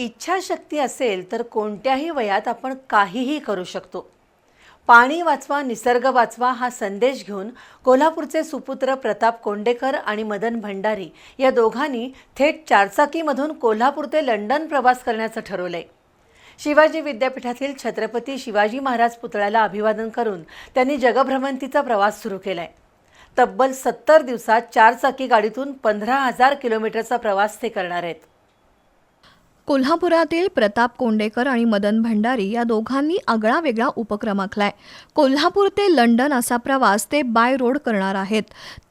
इच्छाशक्ती असेल तर कोणत्याही वयात आपण काहीही करू शकतो. पाणी वाचवा निसर्ग वाचवा हा संदेश घेऊन कोल्हापूरचे सुपुत्र प्रताप कोंडेकर आणि मदन भंडारी या दोघांनी थेट चारचाकीमधून कोल्हापूर ते लंडन प्रवास करण्याचं ठरवलंय. शिवाजी विद्यापीठातील छत्रपती शिवाजी महाराज पुतळ्याला अभिवादन करून त्यांनी जगभ्रमंतीचा प्रवास सुरू केलाय. तब्बल सत्तर दिवसात चारचाकी गाडीतून पंधरा हजार किलोमीटरचा प्रवास ते करणार आहेत. कोल्हापुरातील प्रताप कोंडेकर आणि मदन भंडारी या दोघांनी आगळा वेगळा उपक्रम आखलाय. कोल्हापूर ते लंडन असा प्रवास ते बाय रोड करणार आहेत.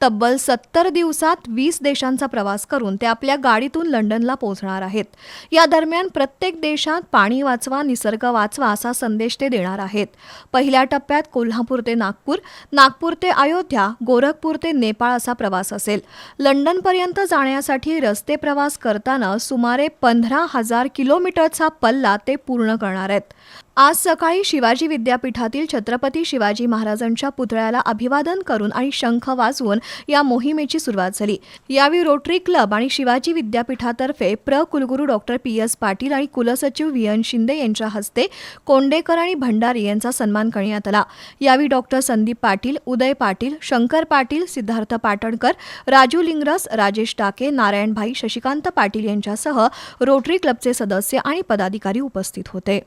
तब्बल सत्तर दिवसात वीस देशांचा प्रवास करून ते आपल्या गाडीतून लंडनला पोहोचणार आहेत. या दरम्यान प्रत्येक देशात पाणी वाचवा निसर्ग वाचवा असा संदेश ते देणार आहेत. पहिल्या टप्प्यात कोल्हापूर ते नागपूर नागपूर ते अयोध्या गोरखपूर ते नेपाळ असा प्रवास असेल. लंडनपर्यंत जाण्यासाठी रस्ते प्रवास करताना सुमारे पंधरा हजार किलोमीटरचा पल्ला ते पूर्ण करणार आहेत. आज सकाळी शिवाजी विद्यापीठातील छत्रपती शिवाजी महाराजांच्या पुतळ्याला अभिवादन करून आणि शंख वाजवून या मोहिमेची सुरुवात झाली. यावेळी रोटरी क्लब आणि शिवाजी विद्यापीठातर्फे प्र. कुलगुरू डॉक्टर पी. एस. पाटील आणि कुलसचिव व्ही. एन. शिंदे यांच्या हस्ते कोंडेकर आणि भंडारी यांचा सन्मान करण्यात आला. यावेळी डॉक्टर संदीप पाटील उदय पाटील शंकर पाटील सिद्धार्थ पाटणकर राजू लिंगरस राजेश टाके नारायणभाई शशिकांत पाटील यांच्यासह रोटरी क्लब क्लबचे सदस्य आणि पदाधिकारी उपस्थित होते.